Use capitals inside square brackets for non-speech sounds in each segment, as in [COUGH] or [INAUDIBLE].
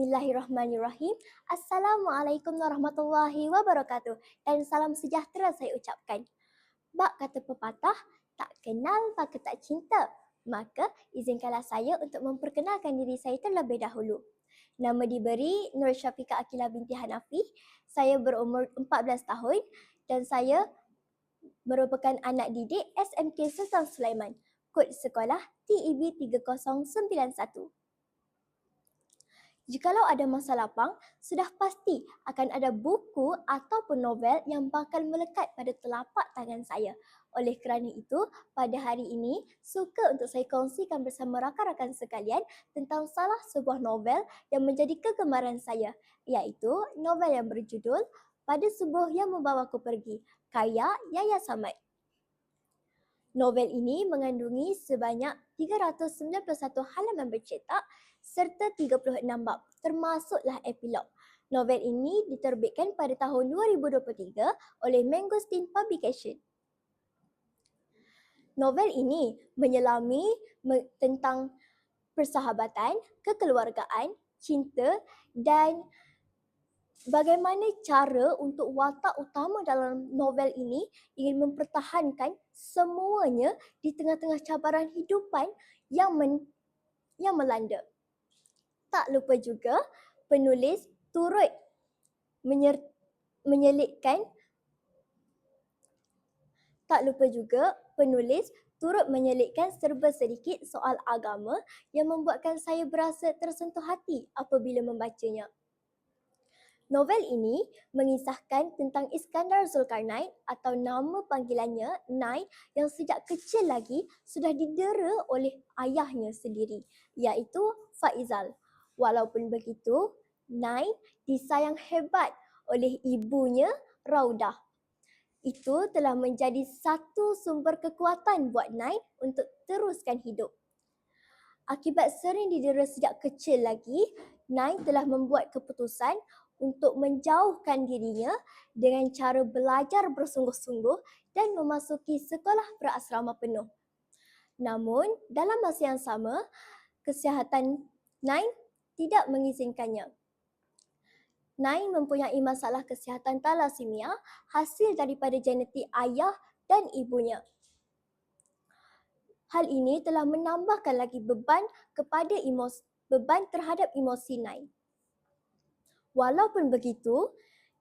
Bismillahirrahmanirrahim. Assalamualaikum warahmatullahi wabarakatuh. Dan salam sejahtera saya ucapkan. Bak kata pepatah, tak kenal maka tak cinta. Maka izinkanlah saya untuk memperkenalkan diri saya terlebih dahulu. Nama diberi Nur Syafiqah Akilah binti Hanafi. Saya berumur 14 tahun dan saya merupakan anak didik SMK Sultan Sulaiman. Kod sekolah TEB 3091. Jikalau ada masa lapang, sudah pasti akan ada buku ataupun novel yang bakal melekat pada telapak tangan saya. Oleh kerana itu, pada hari ini, suka untuk saya kongsikan bersama rakan-rakan sekalian tentang salah sebuah novel yang menjadi kegemaran saya, iaitu novel yang berjudul Pada Subuh Yang Membawaku Pergi, karya Yaya Samad. Novel ini mengandungi sebanyak 391 halaman bercetak serta 36 bab termasuklah epilog. Novel ini diterbitkan pada tahun 2023 oleh Mangosteen Publication. Novel ini menyelami tentang persahabatan, kekeluargaan, cinta dan bagaimana cara untuk watak utama dalam novel ini ingin mempertahankan semuanya di tengah-tengah cabaran hidupan yang men, yang melanda. Tak lupa juga penulis turut menyer, menyelitkan tak lupa juga penulis turut menyelitkan serba sedikit soal agama yang membuatkan saya berasa tersentuh hati apabila membacanya. Novel ini mengisahkan tentang Iskandar Zulkarnain atau nama panggilannya Nai yang sejak kecil lagi sudah didera oleh ayahnya sendiri iaitu Faizal. Walaupun begitu, Nai disayang hebat oleh ibunya Raudah. Itu telah menjadi satu sumber kekuatan buat Nai untuk teruskan hidup. Akibat sering didera sejak kecil lagi, Nai telah membuat keputusan untuk menjauhkan dirinya dengan cara belajar bersungguh-sungguh dan memasuki sekolah berasrama penuh. Namun, dalam masa yang sama, kesihatan Nine tidak mengizinkannya. Nine mempunyai masalah kesihatan thalassemia hasil daripada genetik ayah dan ibunya. Hal ini telah menambahkan lagi beban kepada emosi, beban terhadap emosi Nine. Walaupun begitu,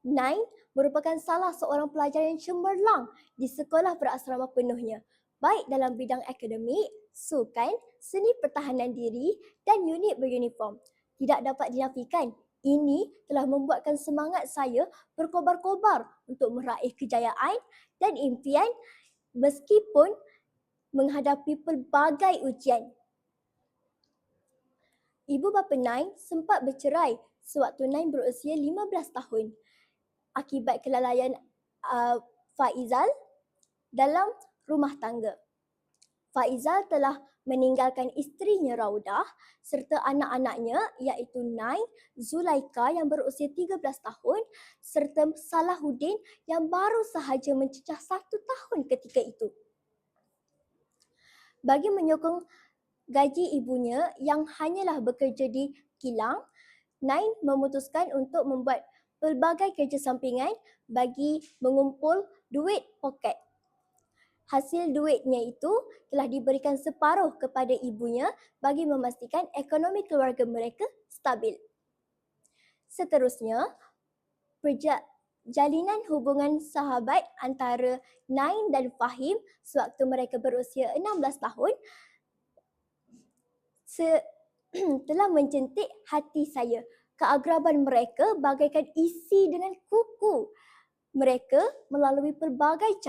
Nine merupakan salah seorang pelajar yang cemerlang di sekolah berasrama penuhnya, baik dalam bidang akademik, sukan, seni pertahanan diri dan unit beruniform. Tidak dapat dinafikan, ini telah membuatkan semangat saya berkobar-kobar untuk meraih kejayaan dan impian meskipun menghadapi pelbagai ujian. Ibu bapa Nine sempat bercerai sewaktu Naim berusia 15 tahun akibat kelalaian uh, Faizal dalam rumah tangga. Faizal telah meninggalkan isterinya Raudah serta anak-anaknya iaitu Nai, Zulaika yang berusia 13 tahun serta Salahuddin yang baru sahaja mencecah satu tahun ketika itu. Bagi menyokong gaji ibunya yang hanyalah bekerja di kilang, Nine memutuskan untuk membuat pelbagai kerja sampingan bagi mengumpul duit poket. Hasil duitnya itu telah diberikan separuh kepada ibunya bagi memastikan ekonomi keluarga mereka stabil. Seterusnya, jalinan hubungan sahabat antara Nain dan Fahim sewaktu mereka berusia 16 tahun [CLEARS THROAT] telah mencentik hati saya. Keagraban mereka bagaikan isi dengan kuku. Mereka melalui pelbagai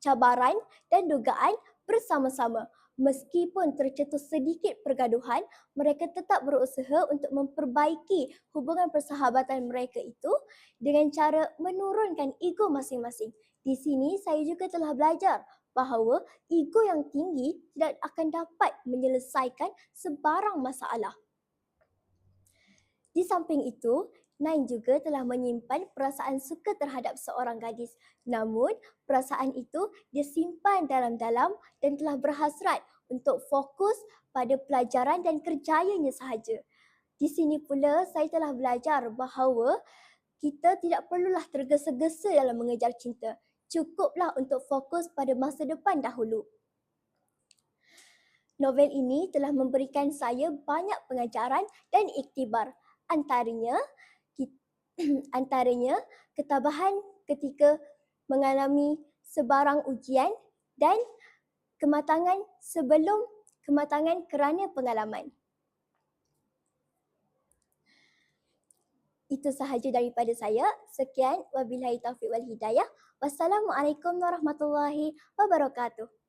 cabaran dan dugaan bersama-sama. Meskipun tercetus sedikit pergaduhan, mereka tetap berusaha untuk memperbaiki hubungan persahabatan mereka itu dengan cara menurunkan ego masing-masing. Di sini saya juga telah belajar bahawa ego yang tinggi tidak akan dapat menyelesaikan sebarang masalah. Di samping itu, Nain juga telah menyimpan perasaan suka terhadap seorang gadis. Namun, perasaan itu dia simpan dalam-dalam dan telah berhasrat untuk fokus pada pelajaran dan kerjayanya sahaja. Di sini pula saya telah belajar bahawa kita tidak perlulah tergesa-gesa dalam mengejar cinta. Cukuplah untuk fokus pada masa depan dahulu. Novel ini telah memberikan saya banyak pengajaran dan iktibar. Antaranya, [CLEARS THROAT] antaranya ketabahan ketika mengalami sebarang ujian dan kematangan sebelum kematangan kerana pengalaman. Itu sahaja daripada saya. Sekian. Wabillahi taufiq wal hidayah. Wassalamualaikum warahmatullahi wabarakatuh.